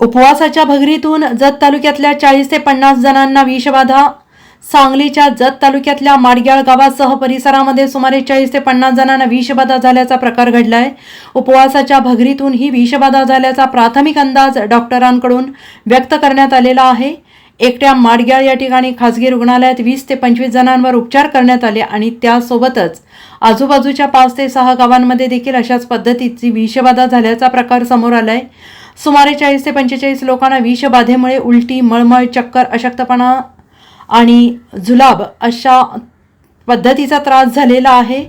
उपवासाच्या भगरीतून जत तालुक्यातल्या चाळीस ते पन्नास जणांना विषबाधा सांगलीच्या जत तालुक्यातल्या माडग्याळ गावासह परिसरामध्ये सुमारे चाळीस ते पन्नास जणांना विषबाधा झाल्याचा प्रकार घडलाय. उपवासाच्या भगरीतून ही विषबाधा झाल्याचा प्राथमिक अंदाज डॉक्टरांकडून व्यक्त करण्यात आलेला आहे. एकट्या माडग्याळ या ठिकाणी खासगी रुग्णालयात वीस ते पंचवीस जणांवर उपचार करण्यात आले आणि त्यासोबतच आजूबाजूच्या पाच ते सहा गावांमध्ये देखील अशाच पद्धतीची विषबाधा झाल्याचा प्रकार समोर आलाय. सुमारे चाळीस ते पंचेचाळीस लोकांना विषबाधेमुळे उलटी मळमळ चक्कर अशक्तपणा आणि जुलाब अशा पद्धतीचा त्रास झालेला आहे.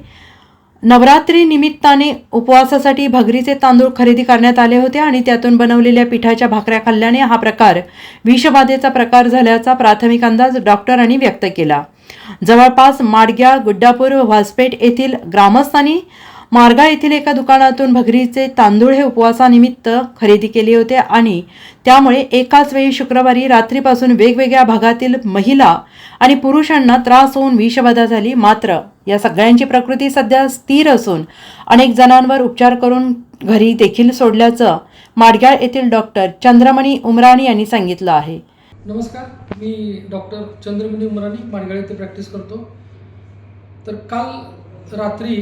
नवरात्री निमित्ताने उपवासासाठी भगरीचे तांदूळ खरेदी करण्यात आले होते आणि त्यातून बनवलेल्या पिठाच्या भाकऱ्या खाल्ल्याने हा प्रकार विषबाधेचा प्रकार झाल्याचा प्राथमिक अंदाज डॉक्टरांनी व्यक्त केला. जवळपास माडग्या गुड्डापूर व्हासपेठ येथील ग्रामस्थांनी मार्गा येथील एका दुकानातून भगरीचे तांदूळ हे उपवासानिमित्त खरेदी केले होते आणि त्यामुळे एकाच वेळी शुक्रवारी रात्रीपासून वेगवेगळ्या भागातील महिला आणि पुरुषांना त्रास होऊन विषबाधा झाली. मात्र या सगळ्यांची प्रकृती सध्या स्थिर असून अनेक जणांवर उपचार करून घरी देखील सोडल्याचं माडगाळ येथील डॉक्टर चंद्रमणी उमराणी यांनी सांगितलं आहे. नमस्कार मी डॉक्टर चंद्रमणी उमराणी माडगाळ येथे प्रॅक्टिस करतो. तर काल रात्री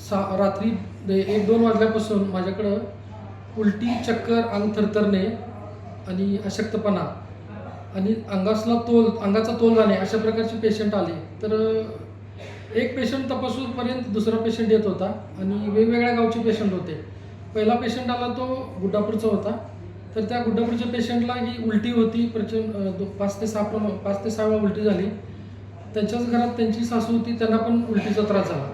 सा रात्री एक दोन वाजल्यापासून माझ्याकडं उलटी चक्कर अंग थरथरणे आणि अशक्तपणा आणि अंगासला तोल अंगाचा तोल जाणे अशा प्रकारचे पेशंट आले. तर एक पेशंट तपासूपर्यंत दुसरा पेशंट येत होता आणि वेगवेगळ्या गावचे पेशंट होते. पहिला पेशंट आला तो गुड्डापूरचा होता. तर त्या गुड्डापूरच्या पेशंटला ही उलटी होती. प्रचंड पाच ते सहा प्रमा पाच ते सहा वेळा उलटी झाली. त्यांच्याच घरात त्यांची सासू होती त्यांना पण उलटीचा त्रास झाला.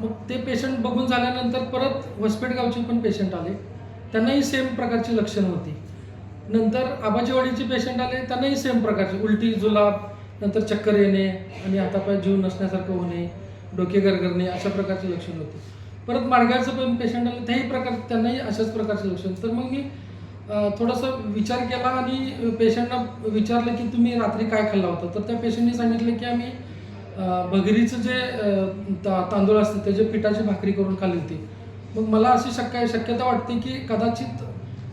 मग ते पेशंट बघून झाल्यानंतर परत वसपेटगावचे पण पेशंट आले. त्यांनाही सेम प्रकारची लक्षणं होती. नंतर आबाजीवाडीचे पेशंट आले त्यांनाही सेम प्रकारचे उलटी जुलाब नंतर चक्कर येणे आणि हातापाय जीव नसण्यासारखं होणे डोके गरगरणे अशा प्रकारचे लक्षण होती. परत मार्गाचं पण पेशंट आलं त्याही प्रकार त्यांनाही अशाच प्रकारचे लक्षण. तर मग मी थोडासा विचार केला आणि पेशंटना विचारलं की तुम्ही रात्री काय खाल्ला होता? तर त्या पेशंटने सांगितलं की आम्ही भगरीचं जे तांदूळ असतं त्याचे पिठाची भाकरी करून खाल्ली होती. मग मला अशी शक्य शक्यता वाटते की कदाचित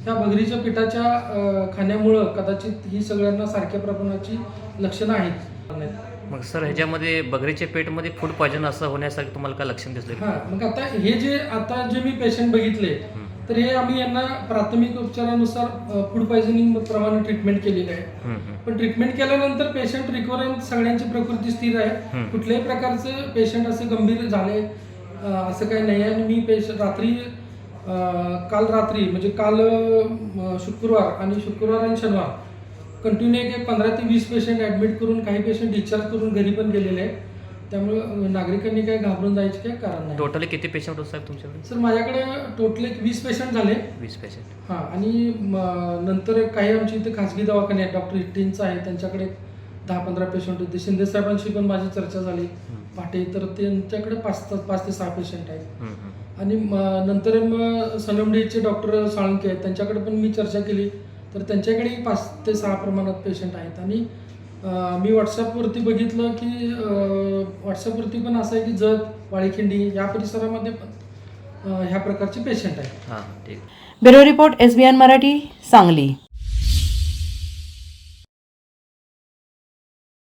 त्या भगरीच्या पिठाच्या खाण्यामुळं कदाचित ही सगळ्यांना सारख्या प्रमाणाची लक्षणं आहेत. मग सर ह्याच्यामध्ये बगरीच्या पेटमध्ये फूड पॉयझन असं होण्यासारखं तुम्हाला काय लक्षण दिसलं? हां मग आता हे जे आता जे मी पेशंट बघितले तर हे आम्ही यांना प्राथमिक उपचारानुसार फूड पॉयझनिंग प्रमाणे ट्रीटमेंट केलेली आहे. पण ट्रीटमेंट केल्यानंतर पेशंट रिकव्हर सगळ्यांची प्रकृती स्थिर आहे. कुठल्याही प्रकारचं पेशंट असे गंभीर झाले असं काही नाही आहे आणि मी पेशंट रात्री काल रात्री म्हणजे काल शुक्रवार आणि शुक्रवार आणि शनिवार कंटिन्यू एक एक पंधरा ते वीस पेशंट ॲडमिट करून काही पेशंट डिस्चार्ज करून घरी पण गेलेले आहेत त्यामुळे अं, नागरिकांनी काही घाबरून जायचे काही कारण नाही. टोटली किती पेशंट होत साहेब तुमच्याकडे? सर माझ्याकडे टोटल एक वीस पेशंट झाले. वीस पेशंट हां आणि म, नंतर काही आमची इथे खाजगी दवाखाने आहेत. डॉक्टर इट्टींचा आहे त्यांच्याकडे दहा पंधरा पेशंट होते. शिंदे साहेबांशी पण माझी चर्चा झाली. पाटे तर त्यांच्याकडे पाच ते पाच ते सहा पेशंट आहेत. आणि म, नंतर मग सनमडीचे डॉक्टर साळुंके आहेत. त्यांच्याकडे पण मी चर्चा केली. तर त्यांच्याकडेही पाच ते सहा प्रमाणात पेशंट आहेत. आणि मी व्हॉट्सअपवरती बघितलं की व्हॉट्सअपवरती पण असं आहे की जत वाळीखिंडी या परिसरामध्ये पण ह्या प्रकारचे पेशंट आहेत. हां ठीक. Bureau report S B N Marathi Sangli.